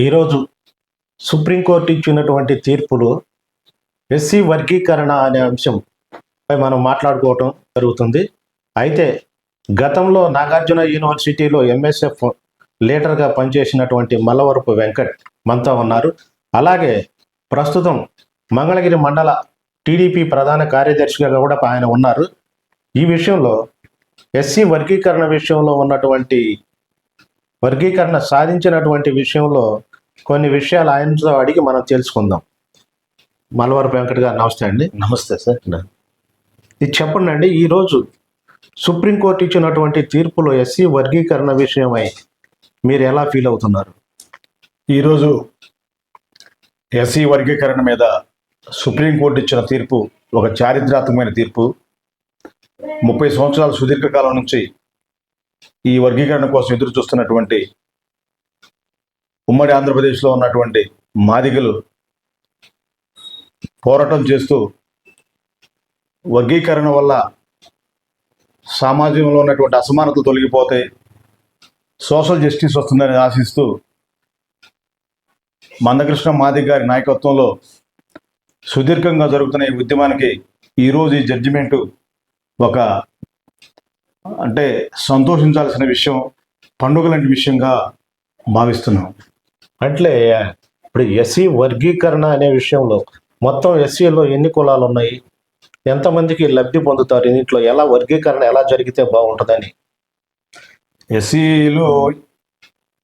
ఈరోజు సుప్రీంకోర్టు ఇచ్చినటువంటి తీర్పులో ఎస్సీ వర్గీకరణ అనే అంశంపై మనం మాట్లాడుకోవటం జరుగుతుంది. అయితే గతంలో నాగార్జున యూనివర్సిటీలో ఎంఎస్ఎఫ్ లీడర్గా పనిచేసినటువంటి మల్లవరపు వెంకట్ మనతో ఉన్నారు. అలాగే ప్రస్తుతం మంగళగిరి మండల టీడీపీ ప్రధాన కార్యదర్శిగా కూడా ఆయన ఉన్నారు. ఈ విషయంలో ఎస్సీ వర్గీకరణ విషయంలో ఉన్నటువంటి వర్గీకరణ సాధించినటువంటి విషయంలో కొన్ని విషయాలు ఆయనతో అడిగి మనం తెలుసుకుందాం. మలవరపు వెంకట్ గారు నమస్తే అండి. నమస్తే సార్. ఇది చెప్పండి అండి ఈరోజు సుప్రీంకోర్టు ఇచ్చినటువంటి తీర్పులో ఎస్సీ వర్గీకరణ విషయమై మీరు ఎలా ఫీల్ అవుతున్నారు? ఈరోజు ఎస్సీ వర్గీకరణ మీద సుప్రీంకోర్టు ఇచ్చిన తీర్పు ఒక చారిత్రాత్మకమైన తీర్పు. ముప్పై సంవత్సరాల సుదీర్ఘకాలం నుంచి ఈ వర్గీకరణ కోసం ఎదురు చూస్తున్నటువంటి ఉమ్మడి ఆంధ్రప్రదేశ్లో ఉన్నటువంటి మాదిగలు పోరాటం చేస్తూ వర్గీకరణ వల్ల సమాజంలో ఉన్నటువంటి అసమానతలు తొలగిపోతాయి సోషల్ జస్టిస్ వస్తుందని ఆశిస్తూ మందకృష్ణ మాది గారి నాయకత్వంలో సుదీర్ఘంగా జరుగుతున్న ఈ ఉద్యమానికి ఈరోజు ఈ జడ్జిమెంటు ఒక అంటే సంతోషించాల్సిన విషయం పండుగ లాంటి విషయంగా భావిస్తున్నాం. అంటే ఇప్పుడు ఎస్సీ వర్గీకరణ అనే విషయంలో మొత్తం ఎస్సీలో ఎన్ని కులాలు ఉన్నాయి ఎంతమందికి లబ్ధి పొందుతారు? దీంట్లో ఎలా వర్గీకరణ ఎలా జరిగితే బాగుంటుందని? ఎస్సీలు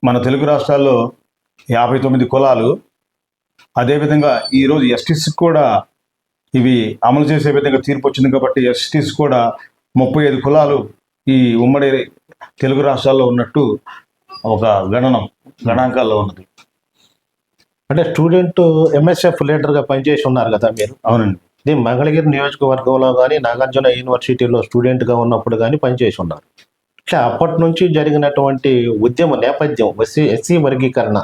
మన తెలుగు రాష్ట్రాల్లో యాభై తొమ్మిది కులాలు. అదేవిధంగా ఈరోజు ఎస్టీస్ కూడా ఇవి అమలు చేసే విధంగా తీర్పు వచ్చింది కాబట్టి ఎస్టీస్ కూడా ముప్పై ఐదు కులాలు ఈ ఉమ్మడి తెలుగు రాష్ట్రాల్లో ఉన్నట్టు ఒక గణనం గణాంకాల్లో ఉన్నది. అంటే స్టూడెంట్ ఎంఎస్ఎఫ్ లీడర్గా పనిచేసి ఉన్నారు కదా మీరు? అవునండి. ఇది మంగళగిరి నియోజకవర్గంలో కానీ నాగార్జున యూనివర్సిటీలో స్టూడెంట్గా ఉన్నప్పుడు కానీ పనిచేసి ఉన్నారు. ఇట్లా అప్పటి నుంచి జరిగినటువంటి ఉద్యమ నేపథ్యం ఎస్సీ ఎస్సీ వర్గీకరణ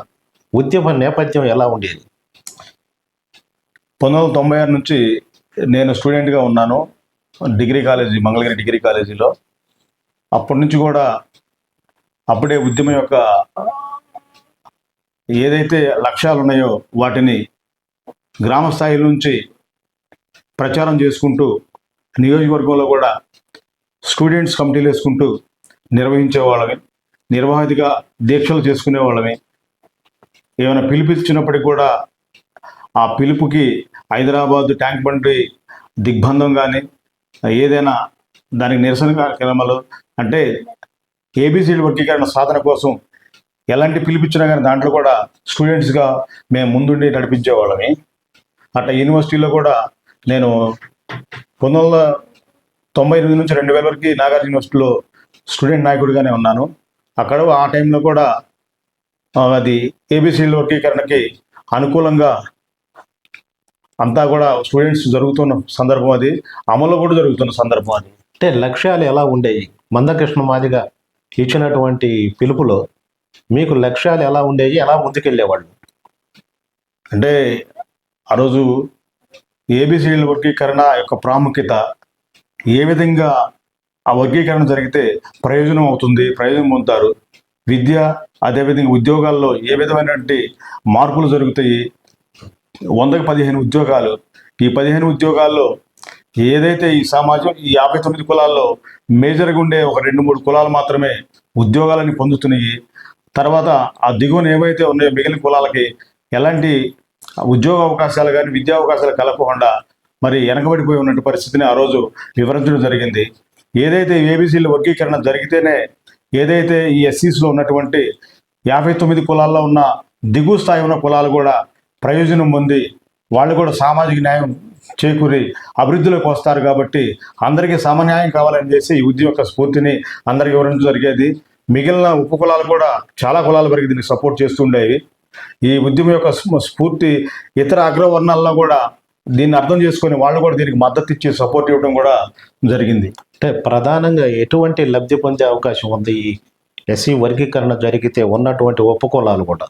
ఉద్యమ నేపథ్యం ఎలా ఉండేది? పంతొమ్మిది వందల తొంభై ఆరు నుంచి నేను స్టూడెంట్గా ఉన్నాను డిగ్రీ కాలేజీ మంగళగిరి డిగ్రీ కాలేజీలో. అప్పటి నుంచి కూడా అప్పుడే ఉద్యమం యొక్క ఏదైతే లక్ష్యాలు ఉన్నాయో వాటిని గ్రామ స్థాయి నుంచి ప్రచారం చేసుకుంటూ నియోజకవర్గంలో కూడా స్టూడెంట్స్ కమిటీలు వేసుకుంటూ నిర్వహించే వాళ్ళమే నిర్వాహితగా దీక్షలు చేసుకునే వాళ్ళమే. ఏమైనా పిలిపించినప్పటికీ కూడా ఆ పిలుపుకి హైదరాబాద్ ట్యాంక్ బండి దిగ్బంధం కానీ ఏదైనా దానికి నిరసన కార్యక్రమాలు అంటే ఏబిసిడి వర్గీకరణ సాధన కోసం ఎలాంటి పిలిపించినా కానీ దాంట్లో కూడా స్టూడెంట్స్గా మేము ముందుండి నడిపించేవాళ్ళమి. అట్లా యూనివర్సిటీలో కూడా నేను పంతొమ్మిది వందల తొంభై ఎనిమిది నుంచి రెండు వేల వరకు నాగార్జున యూనివర్సిటీలో స్టూడెంట్ నాయకుడిగానే ఉన్నాను. అక్కడ ఆ టైంలో కూడా అది ఏబీసీల వర్గీకరణకి అనుకూలంగా అంతా కూడా స్టూడెంట్స్ జరుగుతున్న సందర్భం అది. అమలు కూడా జరుగుతున్న సందర్భం అది. అంటే లక్ష్యాలు ఎలా ఉండేవి? మందకృష్ణ మాదిగా ఇచ్చినటువంటి పిలుపులో మీకు లక్ష్యాలు ఎలా ఉండేవి? ఎలా ముందుకెళ్ళేవాళ్ళు? అంటే ఆ రోజు ఏబిసిడి వర్గీకరణ యొక్క ప్రాముఖ్యత ఏ విధంగా ఆ వర్గీకరణ జరిగితే ప్రయోజనం అవుతుంది ప్రయోజనం పొందుతారు? విద్య అదేవిధంగా ఉద్యోగాల్లో ఏ విధమైనటువంటి మార్పులు జరుగుతాయి? వందకు పదిహేను ఉద్యోగాలు. ఈ పదిహేను ఉద్యోగాల్లో ఏదైతే ఈ సమాజం ఈ యాభై తొమ్మిది కులాల్లో మేజర్గా ఉండే ఒక రెండు మూడు కులాలు మాత్రమే ఉద్యోగాలని పొందుతున్నాయి. తర్వాత ఆ దిగువన ఏవైతే ఉన్నాయో మిగిలిన కులాలకి ఎలాంటి ఉద్యోగ అవకాశాలు కానీ విద్యా అవకాశాలు కలగకుండా మరి వెనకబడిపోయి ఉన్నట్టు పరిస్థితిని ఆ రోజు వివరించడం జరిగింది. ఏదైతే ఏబీసీల వర్గీకరణ జరిగితేనే ఏదైతే ఈ ఎస్సీస్లో ఉన్నటువంటి యాభై తొమ్మిది కులాల్లో ఉన్న దిగువ స్థాయి ఉన్న కులాలు కూడా ప్రయోజనం పొంది వాళ్ళు కూడా సామాజిక న్యాయం చేకూరి అభివృద్ధిలోకి వస్తారు కాబట్టి అందరికీ సమన్యాయం కావాలని చేసి ఈ ఉద్యమ యొక్క స్ఫూర్తిని అందరికి వివరించడం జరిగేది. మిగిలిన ఉప కులాలు కూడా చాలా కులాల వరకు దీన్ని సపోర్ట్ చేస్తుండేవి ఈ ఉద్యమం యొక్క స్ఫూ- స్ఫూర్తి ఇతర అగ్రవర్ణాల్లో కూడా దీన్ని అర్థం చేసుకొని వాళ్ళు కూడా దీనికి మద్దతు ఇచ్చి సపోర్ట్ ఇవ్వడం కూడా జరిగింది. అంటే ప్రధానంగా ఎటువంటి లబ్ధి పొందే అవకాశం ఉంది? ఈ ఎస్సీ వర్గీకరణ జరిగితే ఉన్నటువంటి ఉపకులాలు కూడా.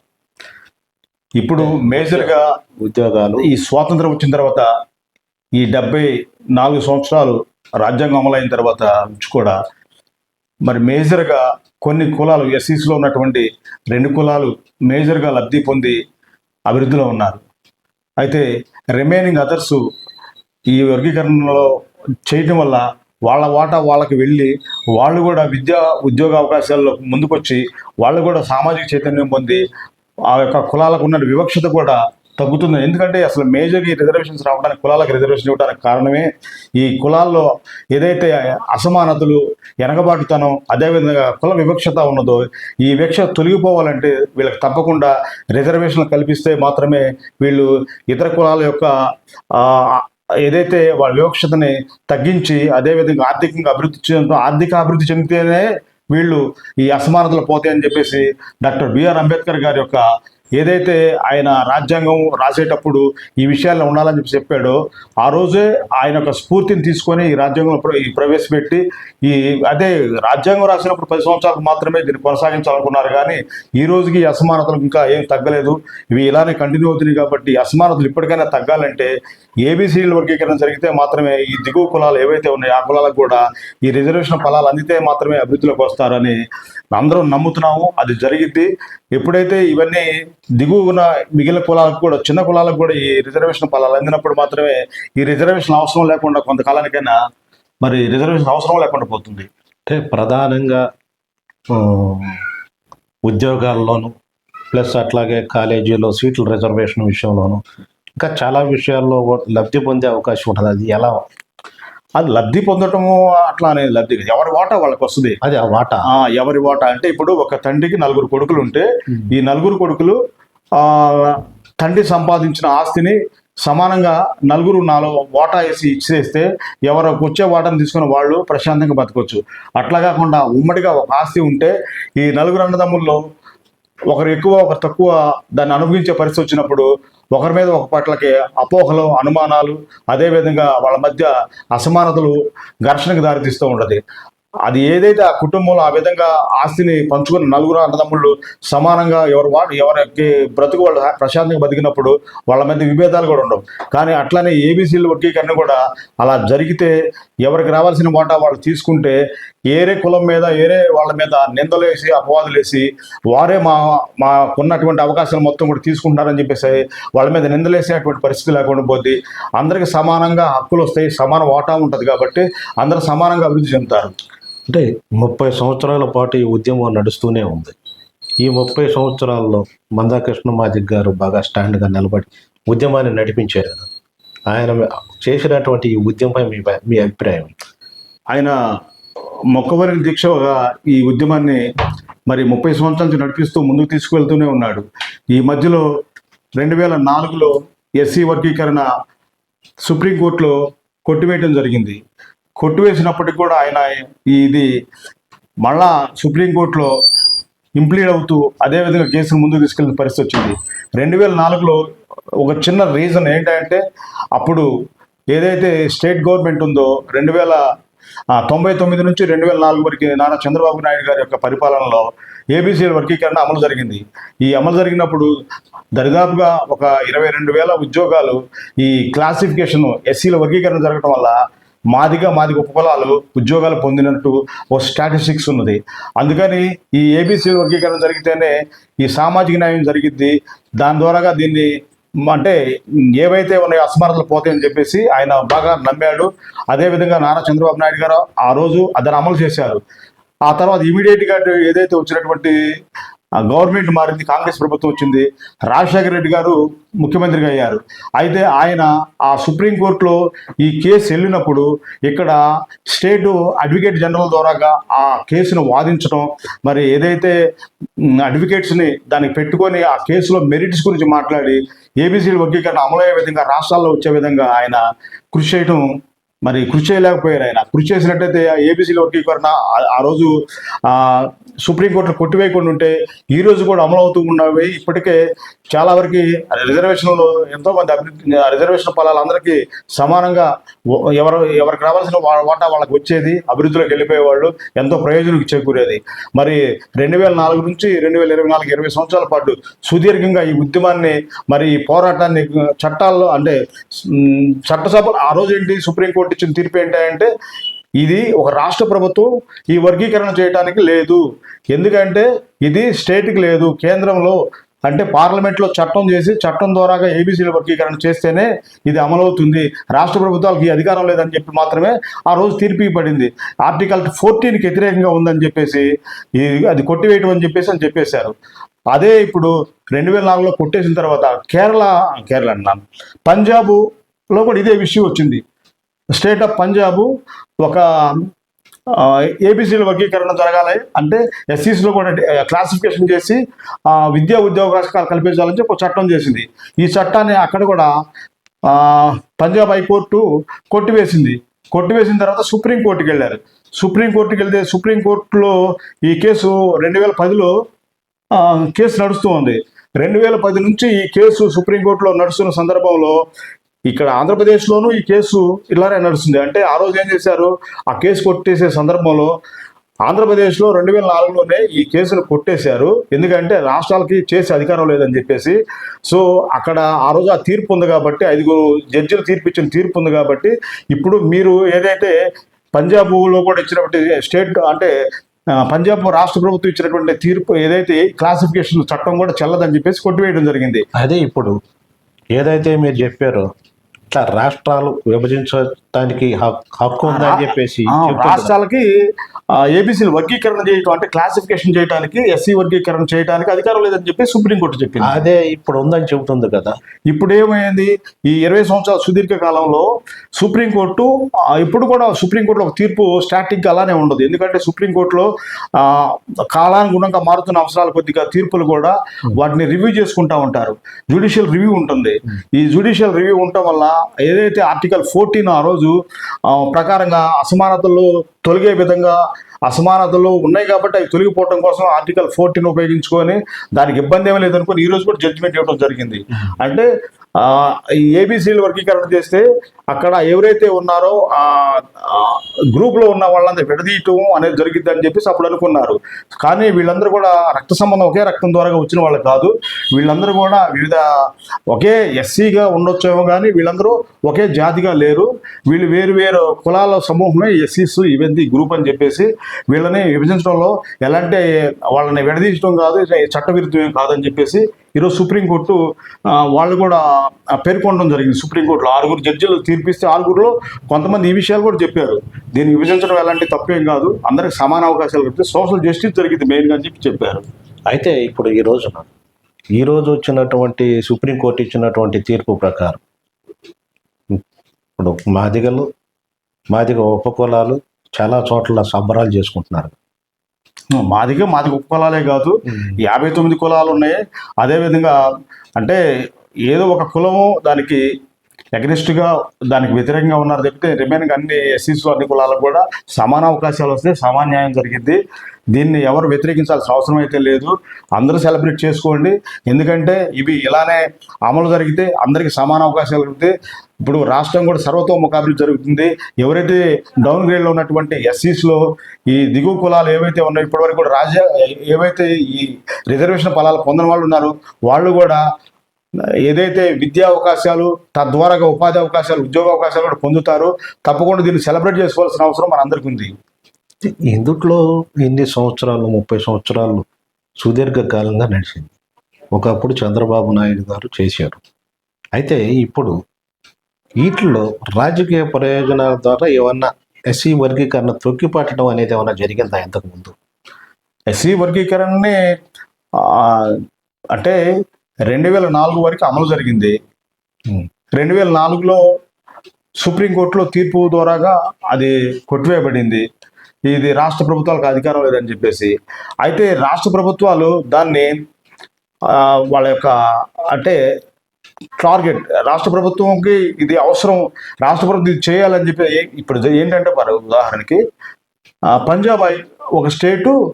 ఇప్పుడు మేజర్గా ఉద్యోగాలు. ఈ స్వాతంత్రం వచ్చిన తర్వాత ఈ డెబ్బై నాలుగు సంవత్సరాలు రాజ్యాంగం అమలైన తర్వాత నుంచి కూడా మరి మేజర్గా కొన్ని కులాలు ఎస్సీస్లో ఉన్నటువంటి రెండు కులాలు మేజర్గా లబ్ధి పొంది అభివృద్ధిలో ఉన్నారు. అయితే రిమైనింగ్ అదర్స్ ఈ వర్గీకరణలో చేయటం వల్ల వాళ్ళ వాటా వాళ్ళకి వెళ్ళి వాళ్ళు కూడా విద్యా ఉద్యోగ అవకాశాల్లో ముందుకొచ్చి వాళ్ళు కూడా సామాజిక చైతన్యం పొంది ఆ యొక్క కులాలకు ఉన్న వివక్షత కూడా తగ్గుతుంది. ఎందుకంటే అసలు మేజర్ ఈ రిజర్వేషన్స్ రావడానికి కులాలకు రిజర్వేషన్ ఇవ్వడానికి కారణమే ఈ కులాల్లో ఏదైతే అసమానతలు వెనకబాటుతనం అదేవిధంగా కుల వివక్షత ఉన్నదో ఈ వివక్ష తొలగిపోవాలంటే వీళ్ళకి తప్పకుండా రిజర్వేషన్లు కల్పిస్తే మాత్రమే వీళ్ళు ఇతర కులాల యొక్క ఏదైతే వాళ్ళ వివక్షతని తగ్గించి అదేవిధంగా ఆర్థికంగా అభివృద్ధి చెందుతూ ఆర్థిక అభివృద్ధి చెందితేనే వీళ్ళు ఈ అసమానతలు పోతాయని చెప్పేసి డాక్టర్ బిఆర్ అంబేద్కర్ గారి యొక్క ఏదైతే ఆయన రాజ్యాంగం రాసేటప్పుడు ఈ విషయాల్లో ఉండాలని చెప్పి చెప్పాడో ఆ రోజే ఆయన యొక్క స్ఫూర్తిని తీసుకొని ఈ రాజ్యాంగంలో ఈ ప్రవేశపెట్టి ఈ అదే రాజ్యాంగం రాసినప్పుడు పది సంవత్సరాలకు మాత్రమే దీన్ని కొనసాగించాలనుకున్నారు కానీ ఈ రోజుకి ఈ అసమానతలు ఇంకా ఏం తగ్గలేదు. ఇవి ఇలానే కంటిన్యూ అవుతున్నాయి కాబట్టి అసమానతలు ఇప్పటికైనా తగ్గాలంటే ఏబీసీల వర్గీకరణ జరిగితే మాత్రమే ఈ దిగువ కులాలు ఏవైతే ఉన్నాయో ఆ కులాలకు కూడా ఈ రిజర్వేషన్ ఫలాలు అందితే మాత్రమే అభివృద్ధిలోకి వస్తారని అందరం నమ్ముతున్నాము. అది జరిగిద్ది. ఎప్పుడైతే ఇవన్నీ దిగువన మిగిలిన కులాలకు కూడా చిన్న కులాలకు కూడా ఈ రిజర్వేషన్ ఫలాలు అందినప్పుడు మాత్రమే ఈ రిజర్వేషన్ అవసరం లేకుండా కొంతకాలానికైనా మరి రిజర్వేషన్ అవసరం లేకుండా పోతుంది. అంటే ప్రధానంగా ఉద్యోగాల్లోనూ ప్లస్ అట్లాగే కాలేజీలో సీట్ల రిజర్వేషన్ విషయంలోనూ ఇంకా చాలా విషయాల్లో లబ్ధి పొందే అవకాశం ఉంటుంది అది ఎలా అది లబ్ధి పొందటము అట్లా అనేది లబ్ధి. ఎవరి వాటా వాళ్ళకి వస్తుంది? అది ఆ వాటా. ఆ ఎవరి వాటా? అంటే ఇప్పుడు ఒక తండ్రికి నలుగురు కొడుకులు ఉంటే ఈ నలుగురు కొడుకులు ఆ తండ్రి సంపాదించిన ఆస్తిని సమానంగా నలుగురు నాలుగు వాటా వేసి ఇచ్చేస్తే ఎవరికి వచ్చే వాటాను తీసుకుని వాళ్ళు ప్రశాంతంగా బతకొచ్చు. అట్లా కాకుండా ఉమ్మడిగా ఒక ఆస్తి ఉంటే ఈ నలుగురు అన్నదమ్ముల్లో ఒకరు ఎక్కువ ఒకరు తక్కువ దాన్ని అనుభవించే పరిస్థితి వచ్చినప్పుడు ఒకరి మీద ఒక పట్లకి అపోహలు అనుమానాలు అదేవిధంగా వాళ్ళ మధ్య అసమానతలు ఘర్షణకు దారితీస్తూ ఉంటుంది. అది ఏదైతే ఆ కుటుంబంలో ఆ విధంగా ఆస్తిని పంచుకుని నలుగురు అన్నదమ్ముళ్ళు సమానంగా ఎవరు వాళ్ళు ఎవరికి బ్రతుకు వాళ్ళు ప్రశాంతంగా బతికినప్పుడు వాళ్ళ మధ్య విభేదాలు కూడా ఉండవు. కానీ అట్లానే ఏబీసీల వర్గీకరణ కూడా అలా జరిగితే ఎవరికి రావాల్సిన వాటా వాళ్ళు తీసుకుంటే ఏరే కులం మీద ఏరే వాళ్ళ మీద నిందలేసి అపవాదులేసి వారే మా మాకున్నటువంటి అవకాశాలు మొత్తం కూడా తీసుకుంటున్నారని చెప్పేసి వాళ్ళ మీద నిందలేసేటువంటి పరిస్థితి లేకుండా పోద్ది. అందరికి సమానంగా హక్కులు వస్తాయి సమాన వాటా ఉంటుంది కాబట్టి అందరూ సమానంగా అభివృద్ధి చెందుతారు. అంటే ముప్పై సంవత్సరాల పాటు ఈ ఉద్యమం నడుస్తూనే ఉంది. ఈ ముప్పై సంవత్సరాల్లో మందాకృష్ణ మాదిక్ గారు బాగా స్టాండ్గా నిలబడి ఉద్యమాన్ని నడిపించారు కదా. ఆయన చేసినటువంటి ఈ ఉద్యమపై మీ మీ అభిప్రాయం? ఆయన మొక్కవరి దీక్షగా ఈ ఉద్యమాన్ని మరి ముప్పై సంవత్సరాల నుంచి నడిపిస్తూ ముందుకు తీసుకువెళ్తూనే ఉన్నాడు. ఈ మధ్యలో రెండు వేల నాలుగులో ఎస్సీ వర్గీకరణ సుప్రీంకోర్టులో కొట్టివేయడం జరిగింది. కొట్టివేసినప్పటికి కూడా ఆయన ఇది మళ్ళా సుప్రీంకోర్టులో ఇంప్లీడ్ అవుతూ అదేవిధంగా కేసును ముందుకు తీసుకెళ్ళిన పరిస్థితి వచ్చింది. రెండు వేల నాలుగులో ఒక చిన్న రీజన్ ఏంటంటే అప్పుడు ఏదైతే స్టేట్ గవర్నమెంట్ ఉందో రెండు వేల తొంభై తొమ్మిది నుంచి రెండు వేల నాలుగు వరకు నారా చంద్రబాబు నాయుడు గారి యొక్క పరిపాలనలో ఏబీసీల వర్గీకరణ అమలు జరిగింది. ఈ అమలు జరిగినప్పుడు దరిదాపుగా ఒక ఇరవై రెండు వేల ఉద్యోగాలు ఈ క్లాసిఫికేషన్ ఎస్సీల వర్గీకరణ జరగడం వల్ల మాదిగా మాదిగ ఉపకులాలు ఉద్యోగాలు పొందినట్టు ఓ స్టాటిస్టిక్స్ ఉన్నది. అందుకని ఈ ఏబీసీ వర్గీకరణ జరిగితేనే ఈ సామాజిక న్యాయం జరిగిద్ది. దాని ద్వారాగా దీన్ని అంటే ఏవైతే ఉన్నాయో అస్మరణలు పోతాయని చెప్పేసి ఆయన బాగా నమ్మాడు. అదేవిధంగా నారా చంద్రబాబు నాయుడు గారు ఆ రోజు దాన్ని అమలు చేశారు. ఆ తర్వాత ఇమీడియట్గా ఏదైతే వచ్చినటువంటి గవర్నమెంట్ మారింది కాంగ్రెస్ ప్రభుత్వం వచ్చింది రాజశేఖర రెడ్డి గారు ముఖ్యమంత్రిగా అయ్యారు. అయితే ఆయన ఆ సుప్రీంకోర్టులో ఈ కేసు వెళ్ళినప్పుడు ఇక్కడ స్టేట్ అడ్వకేట్ జనరల్ ద్వారాగా ఆ కేసును వాదించడం మరి ఏదైతే అడ్వకేట్స్ని దానికి పెట్టుకొని ఆ కేసులో మెరిట్స్ గురించి మాట్లాడి ఏబీసీ వర్గీకరణ అమలయ్యే విధంగా రాష్ట్రాల్లో వచ్చే విధంగా ఆయన కృషి చేయడం మరి కృషి చేయలేకపోయారు ఆయన. కృషి చేసినట్టయితే ఏబీసీల వర్గీకరణ ఆ- ఆ రోజు ఆ సుప్రీంకోర్టు కొట్టివేయకుండా ఉంటే ఈ రోజు కూడా అమలు అవుతూ ఉన్నవి. ఇప్పటికే చాలా వరకు రిజర్వేషన్లో ఎంతో మంది అభివృద్ధి రిజర్వేషన్ ఫలాలు అందరికీ సమానంగా ఎవరు ఎవరికి రావాల్సిన వా- వాటా వాళ్ళకి వచ్చేది అభివృద్ధిలోకి వెళ్ళిపోయేవాళ్ళు ఎంతో ప్రయోజనం చేకూరేది. మరి రెండు వేల నాలుగు నుంచి రెండు వేల ఇరవై నాలుగు ఇరవై సంవత్సరాల పాటు సుదీర్ఘంగా ఈ ఉద్యమాన్ని మరి ఈ పోరాటాన్ని చట్టాల్లో అంటే చట్టసభలు చట్టసభ ఆ రోజు ఏంటి సుప్రీంకోర్టు ఇచ్చిన తీర్పు ఏంటంటే ఇది ఒక రాష్ట్ర ప్రభుత్వం ఈ వర్గీకరణ చేయడానికి లేదు. ఎందుకంటే ఇది స్టేట్కి లేదు కేంద్రంలో అంటే పార్లమెంట్లో చట్టం చేసి చట్టం ద్వారాగా ఏబీసీల వర్గీకరణ చేస్తేనే ఇది అమలవుతుంది. రాష్ట్ర ప్రభుత్వాలకు ఈ అధికారం లేదని చెప్పి మాత్రమే ఆ రోజు తీర్పు పడింది ఆర్టికల్ ఫోర్టీన్కి వ్యతిరేకంగా ఉందని చెప్పేసి అది కొట్టివేయటం అని చెప్పేసి అని చెప్పేశారు. అదే ఇప్పుడు రెండు వేల నాలుగులో కొట్టేసిన తర్వాత కేరళ కేరళ అన్నాను పంజాబులో కూడా ఇదే విషయం వచ్చింది. స్టేట్ ఆఫ్ పంజాబ్ ఒక ఏబీసీల వర్గీకరణ జరగాలి. అంటే ఎస్సీస్లో కూడా క్లాసిఫికేషన్ చేసి విద్యా ఉద్యోగాలు కల్పించాలని చెప్పి ఒక చట్టం చేసింది. ఈ చట్టాన్ని అక్కడ కూడా పంజాబ్ హైకోర్టు కొట్టివేసింది. కొట్టివేసిన తర్వాత సుప్రీంకోర్టుకి వెళ్ళారు. సుప్రీంకోర్టుకి వెళ్తే సుప్రీంకోర్టులో ఈ కేసు రెండు వేల పదిలో కేసు నడుస్తూ ఉంది. రెండు వేల పది నుంచి ఈ కేసు సుప్రీంకోర్టులో నడుస్తున్న సందర్భంలో ఇక్కడ ఆంధ్రప్రదేశ్లోనూ ఈ కేసు ఇలానే నడుస్తుంది. అంటే ఆ రోజు ఏం చేశారు? ఆ కేసు కొట్టేసే సందర్భంలో ఆంధ్రప్రదేశ్లో రెండు వేల నాలుగులోనే ఈ కేసును కొట్టేశారు. ఎందుకంటే రాష్ట్రాలకి చేసే అధికారం లేదని చెప్పేసి. సో అక్కడ ఆ రోజు ఆ తీర్పు ఉంది కాబట్టి ఐదుగురు జడ్జిలు తీర్పు ఇచ్చిన తీర్పు ఉంది కాబట్టి ఇప్పుడు మీరు ఏదైతే పంజాబ్లో కూడా ఇచ్చినటువంటి స్టేట్ అంటే పంజాబ్ రాష్ట్ర ప్రభుత్వం ఇచ్చినటువంటి తీర్పు ఏదైతే క్లాసిఫికేషన్ చట్టం కూడా చెల్లదని చెప్పేసి కొట్టివేయడం జరిగింది. అదే ఇప్పుడు ఏదైతే మీరు చెప్పారో ఇట్లా రాష్ట్రాలు విభజించడానికి హక్- హక్కు ఉందని చెప్పేసి. రాష్ట్రాలకి ఏబిసిలు వర్గీకరణ చేయటం అంటే క్లాసిఫికేషన్ చేయడానికి ఎస్సీ వర్గీకరణ చేయడానికి అధికారం లేదని చెప్పి సుప్రీంకోర్టు చెప్పింది. అదే ఇప్పుడు ఉందని చెబుతుంది కదా. ఇప్పుడు ఏమైంది? ఈ ఇరవై సంవత్సరాల సుదీర్ఘ కాలంలో సుప్రీంకోర్టు ఇప్పుడు కూడా సుప్రీంకోర్టులో ఒక తీర్పు స్టాటిక్ అలానే ఉండదు. ఎందుకంటే సుప్రీంకోర్టులో ఆ, కాలానుగుణంగా మారుతున్న అవసరాల కొద్దిగా తీర్పులు కూడా వాటిని రివ్యూ చేసుకుంటా ఉంటారు. జ్యుడిషియల్ రివ్యూ ఉంటుంది. ఈ జ్యుడిషియల్ రివ్యూ ఉండటం వల్ల ఏదైతే ఆర్టికల్ ఫోర్టీన్ ఆ రోజు ప్రకారంగా అసమానతలు తొలగే విధంగా అసమానతలు ఉన్నాయి కాబట్టి అవి తొలగిపోవడం కోసం ఆర్టికల్ ఫోర్టీన్ ఉపయోగించుకొని దానికి ఇబ్బంది ఏమీ లేదనుకొని ఈ రోజు కూడా జడ్జిమెంట్ ఇవ్వడం జరిగింది. అంటే ఏబీసీలు వర్గీకరణ చేస్తే అక్కడ ఎవరైతే ఉన్నారో ఆ గ్రూప్లో ఉన్న వాళ్ళంతా విడదీయటం అనేది జరిగిద్దని చెప్పేసి అప్పుడు అనుకున్నారు. కానీ వీళ్ళందరూ కూడా రక్త సంబంధం ఒకే రక్తం ద్వారా వచ్చిన వాళ్ళు కాదు. వీళ్ళందరూ కూడా వివిధ ఒకే ఎస్సీగా ఉండొచ్చేమో కానీ వీళ్ళందరూ ఒకే జాతిగా లేరు. వీళ్ళు వేరు వేరు కులాల సమూహమే ఎస్సీస్ ఇవన్నీ గ్రూప్ అని చెప్పేసి వీళ్ళని విభజించడంలో ఎలాంటి వాళ్ళని విడదీయడం కాదు చట్టవిరుద్ధం కాదని చెప్పేసి ఈరోజు సుప్రీంకోర్టు వాళ్ళు కూడా పేర్కొనడం జరిగింది. సుప్రీంకోర్టులో ఆరుగురు జడ్జిలు తీర్పిస్తే ఆరుగురులో కొంతమంది ఈ విషయాలు కూడా చెప్పారు. దీన్ని విభజించడం ఎలాంటి తప్పేం కాదు. అందరికి సమాన అవకాశాలు కలిపితే సోషల్ జస్టిస్ జరిగింది మెయిన్గా అని చెప్పి చెప్పారు. అయితే ఇప్పుడు ఈ రోజున ఈరోజు వచ్చినటువంటి సుప్రీంకోర్టు ఇచ్చినటువంటి తీర్పు ప్రకారం ఇప్పుడు మాదిగలు మాదిగ ఉపకులాలు చాలా చోట్ల సంబరాలు చేసుకుంటున్నారు. మాదిగా మాది కులాలే కాదు. యాభై తొమ్మిది కులాలు ఉన్నాయి. అదేవిధంగా అంటే ఏదో ఒక కులము దానికి అగ్నిస్ట్గా దానికి వ్యతిరేకంగా ఉన్నారు తప్పితే రిమైనింగ్ అన్ని ఎస్సీస్ అన్ని కులాలకు కూడా సమాన అవకాశాలు వస్తే సమాన్యాయం జరిగింది దీన్ని ఎవరు వ్యతిరేకించాల్సిన అవసరం అయితే లేదు. అందరూ సెలబ్రేట్ చేసుకోండి. ఎందుకంటే ఇవి ఇలానే అమలు జరిగితే అందరికీ సమాన అవకాశాలు కలిగితే ఇప్పుడు రాష్ట్రం కూడా సర్వతోముఖాభివృద్ధి జరుగుతుంది. ఎవరైతే డౌన్ గ్రేడ్లో ఉన్నటువంటి ఎస్సీస్లో ఈ దిగువ కులాలు ఏవైతే ఉన్నాయో ఇప్పటివరకు కూడా రాజ్య ఏవైతే ఈ రిజర్వేషన్ ఫలాలు పొందిన వాళ్ళు ఉన్నారో వాళ్ళు కూడా ఏదైతే విద్యా అవకాశాలు తద్వారాగా ఉపాధి అవకాశాలు ఉద్యోగ అవకాశాలు కూడా పొందుతారు తప్పకుండా దీన్ని సెలబ్రేట్ చేసుకోవాల్సిన అవసరం మనందరికీ ఉంది. ఇందుట్లో ఇన్ని సంవత్సరాలు ముప్పై సంవత్సరాలు సుదీర్ఘకాలంగా నడిచింది? ఒకప్పుడు చంద్రబాబు నాయుడు గారు చేశారు. అయితే ఇప్పుడు వీటిలో రాజకీయ ప్రయోజనాల ద్వారా ఏమన్నా ఎస్సీ వర్గీకరణ తొక్కిపట్టడం అనేది ఏమన్నా జరిగిందా ఇంతకుముందు? ఎస్సీ వర్గీకరణని అంటే రెండు వేల నాలుగు వరకు అమలు జరిగింది. రెండు వేల నాలుగులో సుప్రీంకోర్టులో తీర్పు ద్వారాగా అది కొట్టివేయబడింది. ఇది రాష్ట్ర ప్రభుత్వాలకు అధికారం లేదని చెప్పేసి. అయితే రాష్ట్ర ప్రభుత్వాలు దాన్ని వాళ్ళ యొక్క అంటే టార్గెట్. రాష్ట్ర ప్రభుత్వంకి ఇది అవసరం. రాష్ట్ర ప్రభుత్వం ఇది చేయాలని చెప్పి ఇప్పుడు ఏంటంటే మరి ఉదాహరణకి పంజాబ్ ఐ- ఒక స్టేటు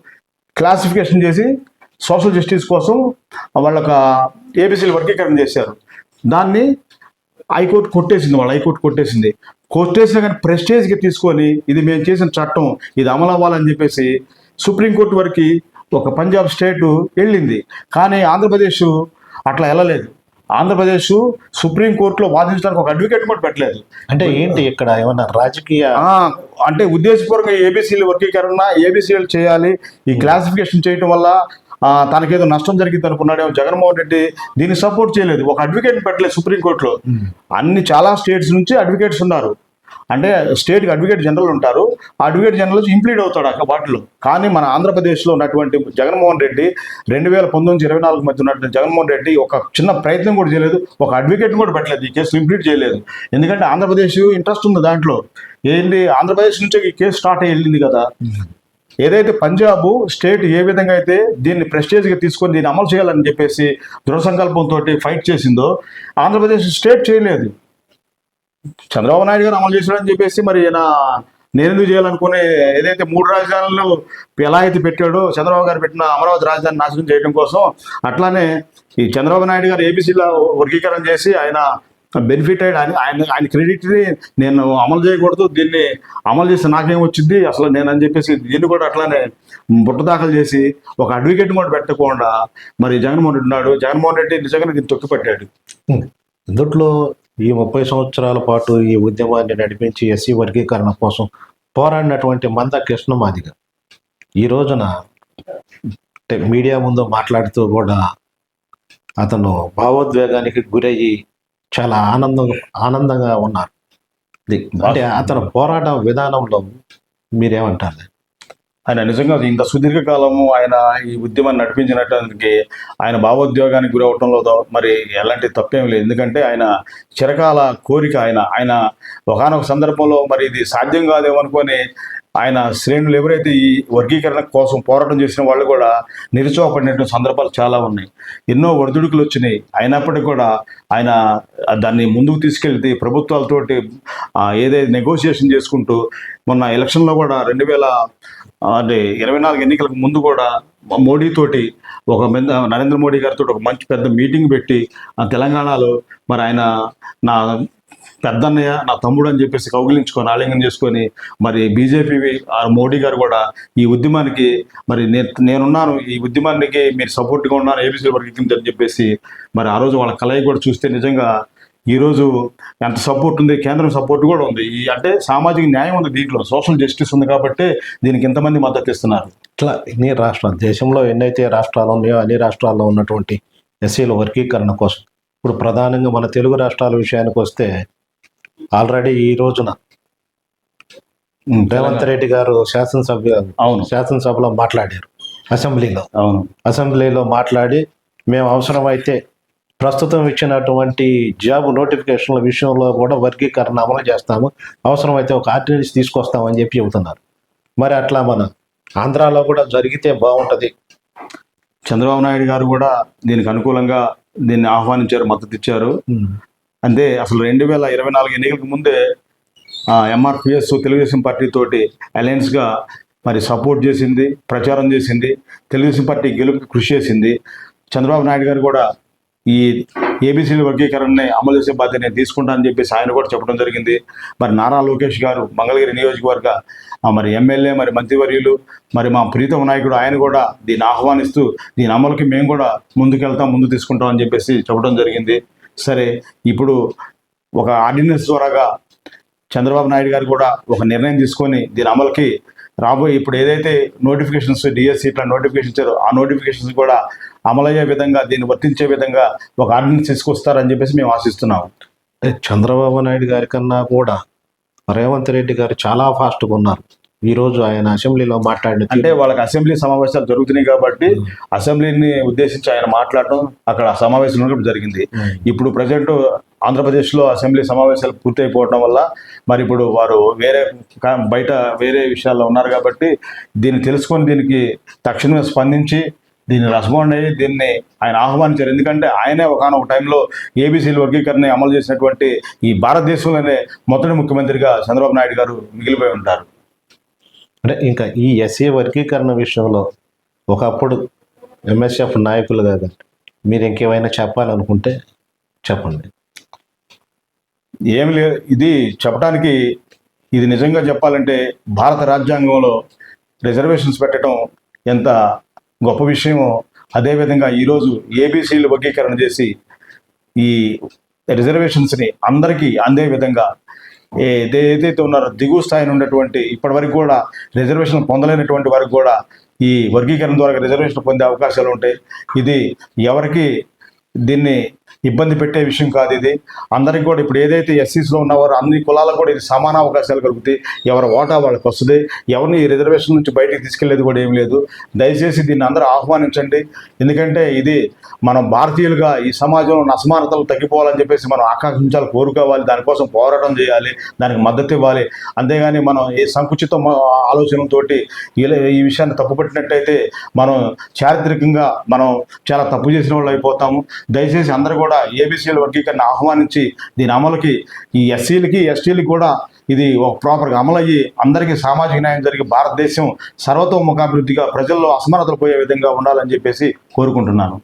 క్లాసిఫికేషన్ చేసి సోషల్ జస్టిస్ కోసం వాళ్ళొక ఏబీసీలు వర్గీకరణ చేశారు. దాన్ని హైకోర్టు కొట్టేసింది వాళ్ళు హైకోర్టు కొట్టేసింది. కొట్టేసినా కానీ ప్రెస్టేజ్కి తీసుకొని ఇది మేము చేసిన చట్టం ఇది అమలు అవ్వాలని చెప్పేసి సుప్రీంకోర్టు వరకు ఒక పంజాబ్ స్టేటు వెళ్ళింది. కానీ ఆంధ్రప్రదేశ్ అట్లా వెళ్ళలేదు. ఆంధ్రప్రదేశ్ సుప్రీంకోర్టులో వాదించడానికి ఒక అడ్వకేట్ కూడా పెట్టలేదు. అంటే ఏంటి ఇక్కడ ఏమన్నా రాజకీయ అంటే ఉద్దేశపూర్వకంగా ఏబీసీలు వర్గీకరణ ఏబీసీలు చేయాలి. ఈ క్లాసిఫికేషన్ చేయటం వల్ల తనకేదో నష్టం జరిగింది అనుకున్నాడేమో జగన్మోహన్ రెడ్డి. దీన్ని సపోర్ట్ చేయలేదు. ఒక అడ్వకేట్ పెట్టలేదు సుప్రీంకోర్టులో అన్ని చాలా స్టేట్స్ నుంచి అడ్వకేట్స్ ఉన్నారు. అంటే స్టేట్కి అడ్వకేట్ జనరల్ ఉంటారు. ఆ అడ్వకేట్ జనరల్ ఇంప్లీడ్ అవుతాడు అక్కడ వాటిలో. కానీ మన ఆంధ్రప్రదేశ్లో ఉన్నటువంటి జగన్మోహన్ రెడ్డి రెండు వేల పంతొమ్మిది నుంచి ఇరవై నాలుగు మధ్య ఉన్నటువంటి జగన్మోహన్ రెడ్డి ఒక చిన్న ప్రయత్నం కూడా చేయలేదు. ఒక అడ్వకేట్ కూడా పెట్టలేదు. ఈ కేసు ఇంప్లీట్ చేయలేదు. ఎందుకంటే ఆంధ్రప్రదేశ్ ఇంట్రెస్ట్ ఉంది దాంట్లో. ఏంటి? ఆంధ్రప్రదేశ్ నుంచి ఈ కేసు స్టార్ట్ అయ్యి వెళ్ళింది కదా. ఏదైతే పంజాబ్ స్టేట్ ఏ విధంగా అయితే దీన్ని ప్రెస్టేజ్గా తీసుకొని దీన్ని అమలు చేయాలని చెప్పేసి దృఢ సంకల్పంతో ఫైట్ చేసిందో ఆంధ్రప్రదేశ్ స్టేట్ చేయలేదు. చంద్రబాబు నాయుడు గారు అమలు చేశాడని చెప్పేసి మరి ఈయన నేను ఎందుకు చేయాలనుకునే ఏదైతే మూడు రాజధానులు ఎలా అయితే పెట్టాడో చంద్రబాబు గారు పెట్టిన అమరావతి రాజధాని నాశనం చేయడం కోసం అట్లానే ఈ చంద్రబాబు నాయుడు గారు ఏబీసీలో వర్గీకరణ చేసి ఆయన బెనిఫిట్ అయ్యాడు. ఆయన ఆయన క్రెడిట్ని నేను అమలు చేయకూడదు దీన్ని అమలు చేస్తే నాకేం వచ్చింది అసలు నేను అని చెప్పేసి దీన్ని కూడా అట్లానే బుట్ట దాఖలు చేసి ఒక అడ్వకేట్ కూడా పెట్టకుండా మరి జగన్మోహన్ రెడ్డి ఉన్నాడు. జగన్మోహన్ రెడ్డి నిజంగా దీన్ని తొక్కిపెట్టాడు. ఇందుట్లో ఈ ముప్పై సంవత్సరాల పాటు ఈ ఉద్యమాన్ని నడిపించి ఎస్సీ వర్గీకరణ కోసం పోరాడినటువంటి మంద కృష్ణమాదిగ ఈ రోజున మీడియా ముందు మాట్లాడుతూ కూడా అతను భావోద్వేగానికి గురయ్యి చాలా ఆనందం ఆనందంగా ఉన్నారు. అంటే అతను పోరాట విధానంలో మీరేమంటారు? ఆయన నిజంగా ఇంత సుదీర్ఘకాలము ఆయన ఈ ఉద్యమాన్ని నడిపించినటానికి ఆయన భావోద్యోగానికి గురవటంలో మరి ఎలాంటి తప్పేం లేదు. ఎందుకంటే ఆయన చిరకాల కోరిక ఆయన ఆయన ఒకనొక సందర్భంలో మరి ఇది సాధ్యం కాదేమో అనుకొని ఆయన శ్రేణులు ఎవరైతే ఈ వర్గీకరణ కోసం పోరాటం చేసిన వాళ్ళు కూడా నిరుచోపడినటువంటి సందర్భాలు చాలా ఉన్నాయి. ఎన్నో ఒడిదుడుకులు వచ్చినాయి. అయినప్పటికీ కూడా ఆయన దాన్ని ముందుకు తీసుకెళ్తే ప్రభుత్వాలతోటి ఏదైతే నెగోసియేషన్ చేసుకుంటూ మొన్న ఎలక్షన్లో కూడా రెండు వేల అంటే ఇరవై నాలుగు ఎన్నికలకు ముందు కూడా మోడీ తోటి ఒక పెద్ద నరేంద్ర మోడీ గారితో ఒక మంచి పెద్ద మీటింగ్ పెట్టి ఆ తెలంగాణలో మరి ఆయన నా పెద్దన్నయ్య నా తమ్ముడు అని చెప్పేసి కౌగిలించుకొని ఆలింగనం చేసుకొని మరి బీజేపీ మోడీ గారు కూడా ఈ ఉద్యమానికి మరి నేను నేనున్నాను ఈ ఉద్యమానికి మీరు సపోర్ట్గా ఉన్నాను ఏబీసీ వర్గం అని చెప్పేసి మరి ఆ రోజు వాళ్ళ కలయి కూడా చూస్తే నిజంగా ఈ రోజు ఎంత సపోర్ట్ ఉంది కేంద్రం సపోర్ట్ కూడా ఉంది. ఈ అంటే సామాజిక న్యాయం ఉంది దీంట్లో సోషల్ జస్టిస్ ఉంది కాబట్టి దీనికి ఎంతమంది మద్దతు ఇస్తున్నారు. ఇట్లా ఎన్ని రాష్ట్రాలు దేశంలో ఎన్నైతే రాష్ట్రాలు ఉన్నాయో అన్ని రాష్ట్రాల్లో ఉన్నటువంటి ఎస్సీల వర్గీకరణ కోసం. ఇప్పుడు ప్రధానంగా మన తెలుగు రాష్ట్రాల విషయానికి వస్తే ఆల్రెడీ ఈ రోజున రేవంత్ రెడ్డి గారు శాసనసభ అవును. శాసనసభలో మాట్లాడారు అసెంబ్లీలో. అవును. అసెంబ్లీలో మాట్లాడి మేము అవసరమైతే ప్రస్తుతం ఇచ్చినటువంటి జాబ్ నోటిఫికేషన్ల విషయంలో కూడా వర్గీకరణ అమలు చేస్తాము. అవసరమైతే ఒక ఆర్డినెన్స్ తీసుకొస్తామని చెప్పి చెబుతున్నారు. మరి అట్లా మన ఆంధ్రాలో కూడా జరిగితే బాగుంటది. చంద్రబాబు నాయుడు గారు కూడా దీనికి అనుకూలంగా దీన్ని ఆహ్వానించారు మద్దతు ఇచ్చారు. అంటే అసలు రెండు వేల ఇరవై నాలుగు ఎన్నికలకు ముందే ఎంఆర్పిఎస్ తెలుగుదేశం పార్టీ తోటి అలయన్స్గా మరి సపోర్ట్ చేసింది ప్రచారం చేసింది తెలుగుదేశం పార్టీ గెలుపుకి కృషి చేసింది. చంద్రబాబు నాయుడు గారు కూడా ఈ ఏబీసీల వర్గీకరణని అమలు చేసే బాధ్యత నేను తీసుకుంటా అని చెప్పేసి ఆయన కూడా చెప్పడం జరిగింది. మరి నారా లోకేష్ గారు మంగళగిరి నియోజకవర్గ మరి ఎమ్మెల్యే మరి మంత్రివర్యులు మరి మా ప్రీతమ నాయకుడు ఆయన కూడా దీన్ని ఆహ్వానిస్తూ దీని అమలుకి మేము కూడా ముందుకెళ్తాం ముందు తీసుకుంటాం అని చెప్పేసి చెప్పడం జరిగింది. సరే ఇప్పుడు ఒక ఆర్డినెన్స్ ద్వారాగా చంద్రబాబు నాయుడు గారు కూడా ఒక నిర్ణయం తీసుకొని దీని అమలుకి రాబోయే ఇప్పుడు ఏదైతే నోటిఫికేషన్స్ డిఎస్సి ఇట్లా నోటిఫికేషన్ ఇచ్చారో ఆ నోటిఫికేషన్స్ కూడా అమలయ్యే విధంగా దీన్ని వర్తించే విధంగా ఒక ఆర్డినెన్స్ తీసుకొస్తారని చెప్పేసి మేము ఆశిస్తున్నాం. అంటే చంద్రబాబు నాయుడు గారి కన్నా కూడా రేవంత్ రెడ్డి గారు చాలా ఫాస్ట్గా ఉన్నారు. ఈ రోజు ఆయన అసెంబ్లీలో మాట్లాడిన అంటే వాళ్ళకి అసెంబ్లీ సమావేశాలు జరుగుతున్నాయి కాబట్టి అసెంబ్లీని ఉద్దేశించి ఆయన మాట్లాడటం అక్కడ సమావేశం జరిగింది. ఇప్పుడు ప్రజెంట్ ఆంధ్రప్రదేశ్లో అసెంబ్లీ సమావేశాలు పూర్తయిపోవడం వల్ల మరి ఇప్పుడు వారు వేరే బయట వేరే విషయాల్లో ఉన్నారు కాబట్టి దీన్ని తెలుసుకొని దీనికి తక్షణమే స్పందించి దీన్ని రెస్పాండ్ అయ్యి దీన్ని ఆయన ఆహ్వానించారు. ఎందుకంటే ఆయనే ఒకనొక టైంలో ఏబీసీల వర్గీకరణ అమలు చేసినటువంటి ఈ భారతదేశంలోనే మొదటి ముఖ్యమంత్రిగా చంద్రబాబు నాయుడు గారు మిగిలిపోయి ఉంటారు. అంటే ఇంకా ఈ ఎస్సీ వర్గీకరణ విషయంలో ఒకప్పుడు ఎంఎస్ఎఫ్ నాయకులు కాదు. మీరు ఇంకేమైనా చెప్పాలనుకుంటే చెప్పండి. ఏమి లేదు. ఇది చెప్పడానికి ఇది నిజంగా చెప్పాలంటే భారత రాజ్యాంగంలో రిజర్వేషన్స్ పెట్టడం ఎంత గొప్ప విషయం అదేవిధంగా ఈరోజు ఏబీసీలు వర్గీకరణ చేసి ఈ రిజర్వేషన్స్ని అందరికీ అందే విధంగా ఏదైతే ఉన్నారో దిగువ స్థాయిని ఉన్నటువంటి ఇప్పటివరకు కూడా రిజర్వేషన్ పొందలేనటువంటి వారికి కూడా ఈ వర్గీకరణ ద్వారా రిజర్వేషన్ పొందే అవకాశాలు ఉంటాయి. ఇది ఎవరికి దీన్ని ఇబ్బంది పెట్టే విషయం కాదు ఇది. అందరికి కూడా ఇప్పుడు ఏదైతే ఎస్సీస్లో ఉన్నవారో అన్ని కులాలకు కూడా ఇది సమాన అవకాశాలు కలుగుతాయి. ఎవరి ఓటా వాళ్ళకి వస్తుంది. ఎవరిని ఈ రిజర్వేషన్ నుంచి బయటికి తీసుకెళ్ళేది కూడా ఏం లేదు. దయచేసి దీన్ని అందరూ ఆహ్వానించండి. ఎందుకంటే ఇది మనం భారతీయులుగా ఈ సమాజంలో అసమానతలు తగ్గిపోవాలని చెప్పేసి మనం ఆకాంక్షించాలి కోరుకోవాలి. దానికోసం పోరాటం చేయాలి. దానికి మద్దతు ఇవ్వాలి. అంతేగాని మనం ఈ సంకుచిత ఆలోచనలతో ఆలోచనలతోటి ఇలా ఈ విషయాన్ని తప్పుపట్టినట్టయితే మనం చారిత్రకంగా మనం చాలా తప్పు చేసిన వాళ్ళు అయిపోతాము. దయచేసి అందరూ కూడా ఏబీసీల వర్గీకరణ ఆహ్వానించి దీని అమలుకి ఈ ఎస్సీలకి ఎస్టీలకి కూడా ఇది ఒక ప్రాపర్గా అమలయ్యి అందరికీ సామాజిక న్యాయం జరిగి భారతదేశం సర్వతోముఖాభివృద్ధిగా ప్రజల్లో అసమానతలు పోయే విధంగా ఉండాలని చెప్పేసి కోరుకుంటున్నాను.